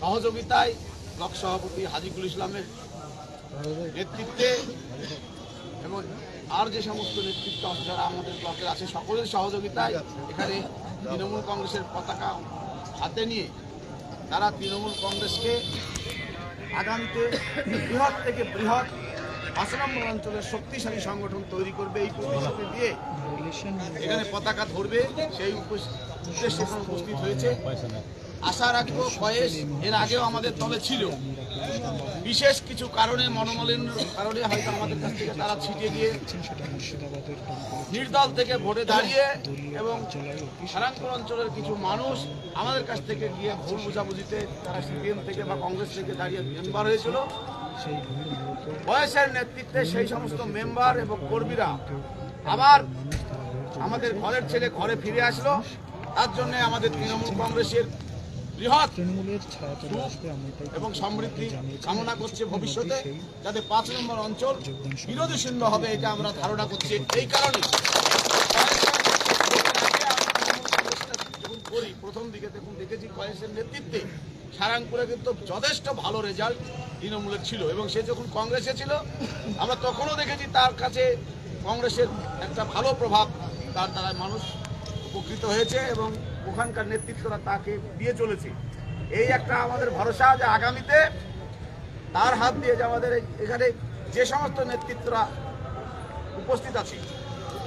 সহযোগিতায় ব্লক সভাপতি হাজিকুল ইসলামের নেতৃত্বে এবং আর যে সমস্ত নেতৃত্ব যারা আমাদের ব্লকের আছে, সকলের সহযোগিতায় এখানে তৃণমূল কংগ্রেসের পতাকা হাতে নিয়ে তারা তৃণমূল কংগ্রেসকে আগামীতে বৃহৎ থেকে বৃহৎ পাঁচ অঞ্চলের শক্তিশালী সংগঠন তৈরি করবে। এই প্রতিশ্রুতি দিয়ে এখানে পতাকা ধরবে, সেই উদ্দেশ্যে উপস্থিত হয়েছে। আশা রাখব বয়স এর আগেও আমাদের দলে ছিল। বিশেষ কিছু কারণে, মনোমালিন্য কারণে হয়তো আমাদের কাছ থেকে তারা ছিটে দিয়ে নির্দল থেকে ভোটে দাঁড়িয়ে এবং সারাংপুর অঞ্চলের কিছু মানুষ আমাদের কাছ থেকে গিয়ে ভুল বুঝাবুঝিতে তারা সিপিএম থেকে বা কংগ্রেস থেকে দাঁড়িয়ে মেম্বার হয়েছিল। বয়সের নেতৃত্বে সেই সমস্ত মেম্বার এবং কর্মীরা আবার আমাদের ঘরের ছেলে ঘরে ফিরে আসলো। তার জন্য আমাদের তৃণমূল কংগ্রেসের বৃহৎ এবং সমৃদ্ধি কামনা করছে ভবিষ্যতে যাতে পাঁচ নম্বর অঞ্চল বিরোধী শূন্য হবে এটা আমরা ধারণা করছি এই কারণে করি প্রথম দিকে দেখুন দেখেছি কয়েসের নেতৃত্বে সারাংপুরে কিন্তু যথেষ্ট ভালো রেজাল্ট তৃণমূলের ছিল এবং সে যখন কংগ্রেসে ছিল আমরা তখনও দেখেছি তার কাছে কংগ্রেসের একটা ভালো প্রভাব তার দ্বারা মানুষ উপকৃত হয়েছে এবং ওখানকার নেতৃত্বরা তাকে দিয়ে চলেছে। এই একটা আমাদের ভরসা যে আগামীতে তার হাত দিয়ে যে আমাদের এখানে যে সমস্ত নেতৃত্বরা উপস্থিত আছে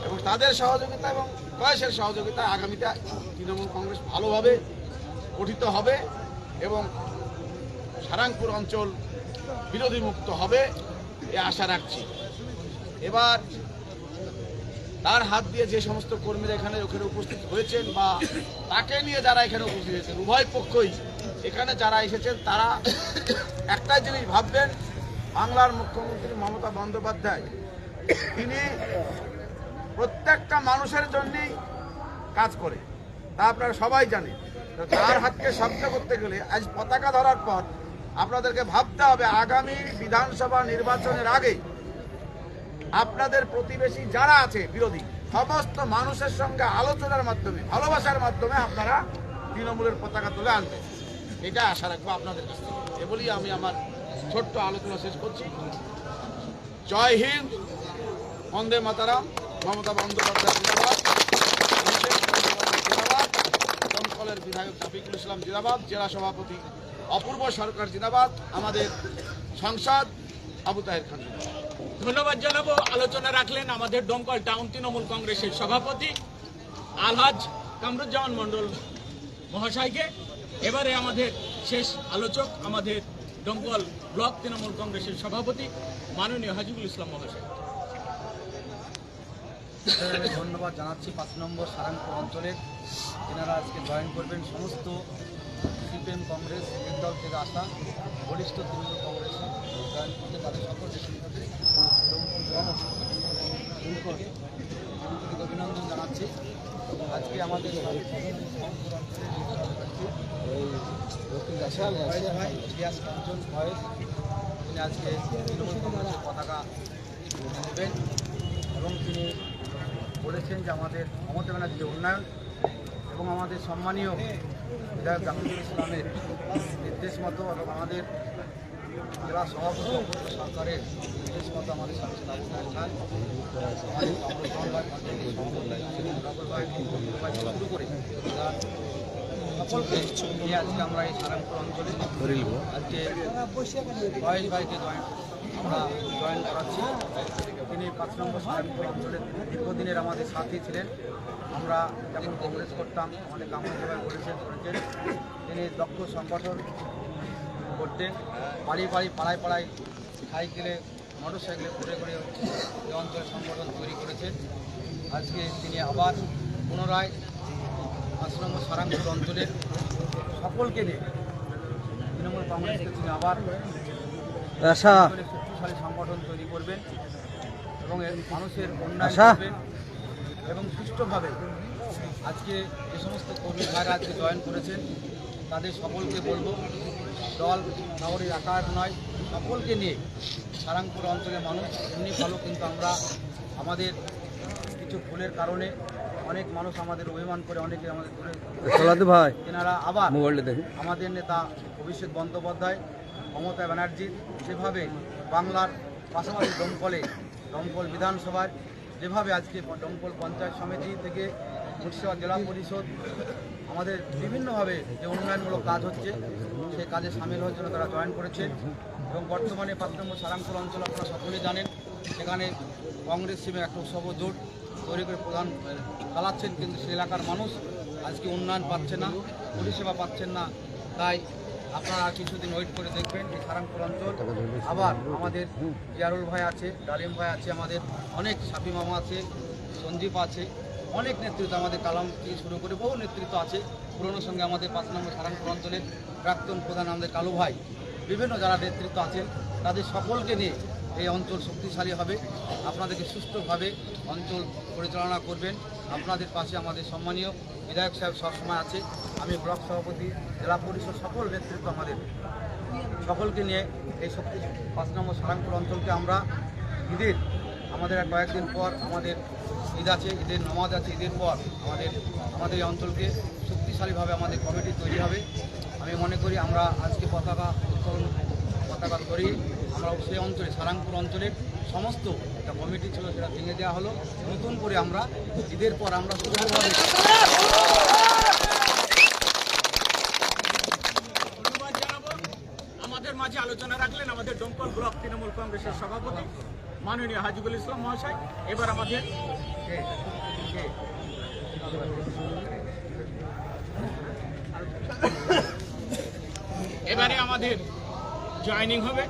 এবং তাদের সহযোগিতা এবং বয়সের সহযোগিতা আগামীতে তৃণমূল কংগ্রেস ভালোভাবে গঠিত হবে এবং সারাংপুর অঞ্চল বিরোধী মুক্ত হবে, এ আশা রাখছি। এবার তার হাত দিয়ে যে সমস্ত কর্মীরা এখানে, ওখানে উপস্থিত হয়েছেন বা তাকে নিয়ে যারা এখানে উপস্থিত হয়েছেন, উভয় পক্ষই এখানে যারা এসেছেন, তারা একটাই জিনিস ভাববেন, বাংলার মুখ্যমন্ত্রী মমতা বন্দ্যোপাধ্যায়, তিনি প্রত্যেকটা মানুষের জন্যই কাজ করে। তা আপনারা সবাই জানেন। তার হাতকে শব্দ করতে গেলে আজ পতাকা ধরার পর আপনাদেরকে ভাবতে হবে, আগামী বিধানসভা নির্বাচনের আগে আপনাদের প্রতিবেশী যারা আছে বিরোধী, সমস্ত মানুষের সঙ্গে আলোচনার মাধ্যমে, ভালোবাসার মাধ্যমে আপনারা তৃণমূলের পতাকা তুলে আনবেন। এটা আশা রাখব আপনাদের কাছ থেকে। এ বলি আমি আমার ছোট্ট আলোচনা শেষ করছি। জয় হিন্দ, বন্দে মাতারাম, মমতা বন্দ্যোপাধ্যায় জিন্দাবাদ জিন্দাবাদ, দমকলের বিধায়ক শফিকুল ইসলাম জিন্দাবাদ, জেলা সভাপতি অপূর্ব সরকার জিন্দাবাদ, আমাদের সংসদ আবু তাহের খান জিন্দাবাদ। ধন্যবাদ জানাব। আলোচনা রাখলেন আমাদের দমকল টাউন তৃণমূল কংগ্রেসের সভাপতি আলহাজ কামরুজ্জামান মণ্ডল মহাশয়কে। এবারে আমাদের শেষ আলোচক আমাদের দমকল ব্লক তৃণমূল কংগ্রেসের সভাপতি মাননীয় হাজিবুল ইসলাম মহাশয়। ধন্যবাদ জানাচ্ছি পাঁচ নম্বর সারাংপুর অঞ্চলের। এনারা আজকে জয়েন করবেন সমস্ত সিপিএম কংগ্রেস দল থেকে আসা বরিষ্ঠ তৃণমূল কংগ্রেস জয়েন করতে তাদের সুবিধাতে অভিনন্দন জানাচ্ছি আজকে ভয়েস তিনি আজকে পতাকা নেবেন এবং তিনি বলেছেন যে আমাদের মমতা ব্যানার্জির উন্নয়ন এবং আমাদের সম্মানীয় বিধায়ক জাকিরুল ইসলামের নির্দেশ মতো এবং আমাদের জেলা সভাপতি অপূর্ব সরকারের নির্দেশ মতো আমাদের সাংসদ আবু খান শুরু করে সকলকে নিয়ে আজকে আমরা এই সারাংপুর অঞ্চলে আজকে বয়েস ভাইকে জয়েন আমরা জয়েন করাচ্ছি। তিনি পাঁচ নম্বর সারাংপুর অঞ্চলের দীর্ঘদিনের আমাদের সাথী ছিলেন। আমরা যখন কংগ্রেস করতাম, আমাদের কামড় সভায় বলেছেন তিনি দক্ষ সংগঠন করতেন বাড়ি বাড়ি পাড়ায় পাড়ায় সাইকেলে মোটর সাইকেলে ঘুরে ঘুরে এই অঞ্চলের সংগঠন তৈরি করেছেন আজকে তিনি আবার পুনরায় পাঁচ নম্বর সারাংপুর অঞ্চলের সকলকে নিয়ে তৃণমূল কংগ্রেসকে তিনি আবার শক্তিশালী সংগঠন তৈরি করবেন এবং মানুষের উন্নয়ন। করবেন এবং সুষ্ঠুভাবে আজকে যে সমস্ত কর্মী ভাইরা আজকে জয়েন করেছেন তাদের সকলকে বলব দল নগরীর আকার নয় সকলকে নিয়ে সারাংপুর অঞ্চলের মানুষ এমনি ভালো কিন্তু আমরা আমাদের কিছু ভুলের কারণে অনেক মানুষ আমাদের অভিমান করে অনেকে আমাদের দূরে ভাই এনারা আবার আমাদের নেতা অভিষেক বন্দ্যোপাধ্যায় মমতা ব্যানার্জি যেভাবে বাংলার পাশাপাশি দমকলে দমকল বিধানসভায় যেভাবে আজকে দমকল পঞ্চায়েত সমিতি থেকে মুর্শিদাবাদ জেলা পরিষদ আমাদের বিভিন্নভাবে যে উন্নয়নমূলক কাজ হচ্ছে সেই কাজে সামিল হওয়ার জন্য তারা জয়েন করেছে এবং বর্তমানে পাঁচ নম্বর সারাংপুর অঞ্চল আপনারা সকলেই জানেন, সেখানে কংগ্রেস সিমে একটা উৎসব জোট তৈরি করে প্রধান চালাচ্ছেন কিন্তু সে এলাকার মানুষ আজকে উন্নয়ন পাচ্ছে না, পরিষেবা পাচ্ছেন না। তাই আপনারা কিছুদিন ওয়েট করে দেখবেন এই সারাংপুর অঞ্চল। আবার আমাদের জিয়ারুল ভাই আছে, ডালিম ভাই আছে, আমাদের অনেক সাফি মামা আছে, সঞ্জীব আছে। অনেক নেতৃত্ব আমাদের কালাম থেকে শুরু করে বহু নেতৃত্ব আছে। পুরনোর সঙ্গে আমাদের পাঁচ নম্বর সারাংপুর অঞ্চলের প্রাক্তন প্রধান আমাদের কালু ভাই। বিভিন্ন যারা নেতৃত্ব আছেন, তাদের সকলকে নিয়ে এই অঞ্চল শক্তিশালী হবে। আপনাদেরকে সুষ্ঠুভাবে অঞ্চল পরিচালনা করবেন। আপনাদের পাশে আমাদের সম্মানীয় বিধায়ক সাহেব সবসময় আছে। আমি ব্লক সভাপতি, জেলা পরিষদ সকল নেতৃত্ব আমাদের। সকলকে নিয়ে এই শক্তি পাঁচ নম্বর সারাংপুর অঞ্চলকে আমরা ঈদের, আমাদের কয়েকদিন পর আমাদের ঈদ আছে, ঈদের নমাজ আছে, ঈদের পর আমাদের আমাদের অঞ্চলকে শক্তিশালীভাবে আমাদের কমিটি তৈরি হবে। আমি মনে করি আমরা আজকে পতাকা উত্তোলন, পতাকা করি আমরা সেই অঞ্চলে, সারাংপুর অঞ্চলের সমস্ত একটা কমিটি ছিল সেটা ভেঙে দেওয়া হলো। নতুন করে আমরা ঈদের পর আমরা সুন্দরভাবে আমাদের মাঝে আলোচনা রাখলেন আমাদের ডোমকল ব্লক তৃণমূল কংগ্রেসের সভাপতি মাননীয় হাজিবুল ইসলাম মহাশয়। এবার আমাদের? এবারে আমাদের জয়েনিং হবে।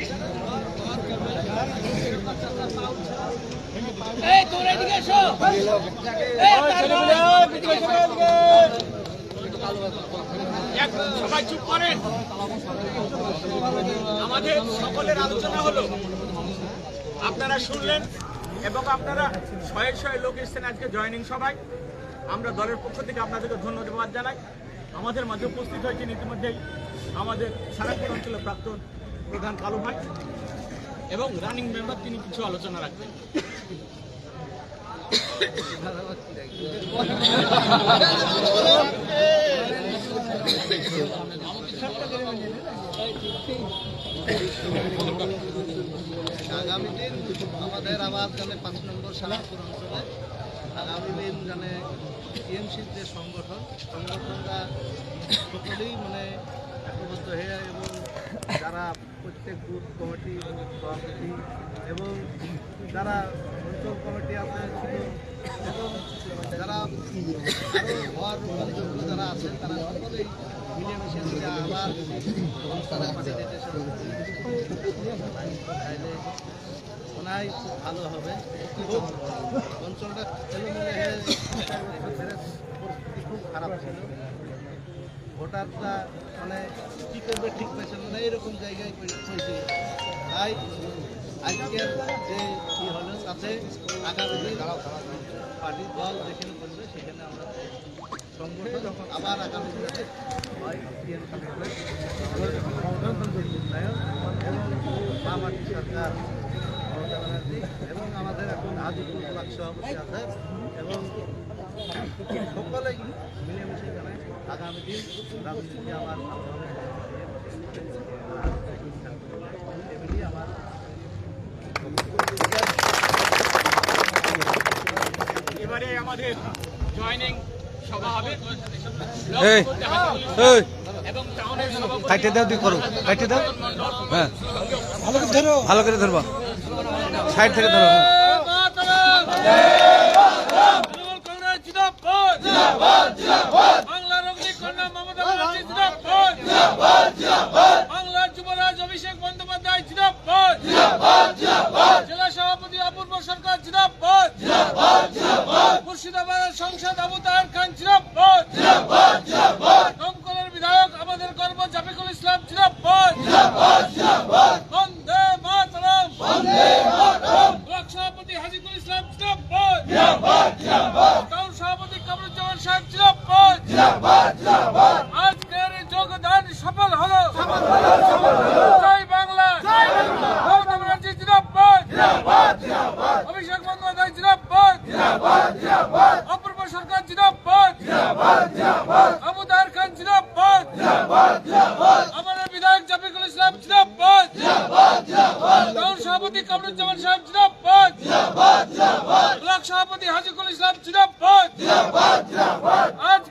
এক সবাই চুপ করেন। আমাদের সকলের আলোচনা হলো। আপনারা শুনলেন এবং আপনারা শয়ে শয়ে লোক এসছেন আজকে জয়েনিং সভায়। আমরা দলের পক্ষ থেকে আপনাদেরকে ধন্যবাদ জানাই। আমাদের মাঝে উপস্থিত হয়েছেন ইতিমধ্যেই আমাদের সারাপুর অঞ্চলের প্রাক্তন প্রধান কালু ভাই এবং রানিং মেম্বার তিনি কিছু আলোচনা রাখবেন। আগামী দিন আমাদের আবার জানে পাঁচ নম্বর সারাপুর অঞ্চলে আগামী দিন জানে টিএমসির যে সংগঠন, সংগঠনটা সকলেই মানে একবদ্ধ হয়ে এবং যারা প্রত্যেক বুথ কমিটি সভাপতি এবং যারা অঞ্চল কমিটি আছে ছিল এবং যারা হওয়ার যারা আছেন তারা সকলেই মিলেমিশে যদি আবার তাইলে মনে হয় খুব ভালো হবে খুব অঞ্চলটা হয়ে পরিস্থিতি খুব খারাপ ছিল ভোটাররা মানে কী করবে ঠিক পেয়েছিল না এরকম জায়গায় হয়েছে তাই আজকের যে কি হলো, তাতে আগামী দিন পার্টি দল যেখানে করবে, সেখানে আমরা সংগঠন যখন আবার আগামী দিনে হয় এবং আমাদের এখন হাজিপুর ব্লক সভাপতি আছে এবং সকলেই মিলেমিশে জানাই আগামী দিন রাজনীতি আমার ভালো আমার এবারে আমাদের জয়েনিং সভা হবে। এই, এই, এবং টাউনের সভাপতি দাও তুই করো। দাও। হ্যাঁ। ভালো করে ধরো। ভালো করে ধরবা। সাইড থেকে ধরো হ্যাঁ। তৃণমূল কংগ্রেস জিন্দাবাদ জিন্দাবাদ বাংলার অগ্নিকন্যা মমতা ব্যানার্জি জিন্দাবাদ। জিন্দাবাদ বাংলার আমাদের বিধায়ক জাফিকুল ইসলাম জিন্দাবাদ। দল সভাপতি কামরুজ্জামান সাহেব জিন্দাবাদ। ব্লক সভাপতি হাজিকুল ইসলাম জিন্দাবাদ। আজ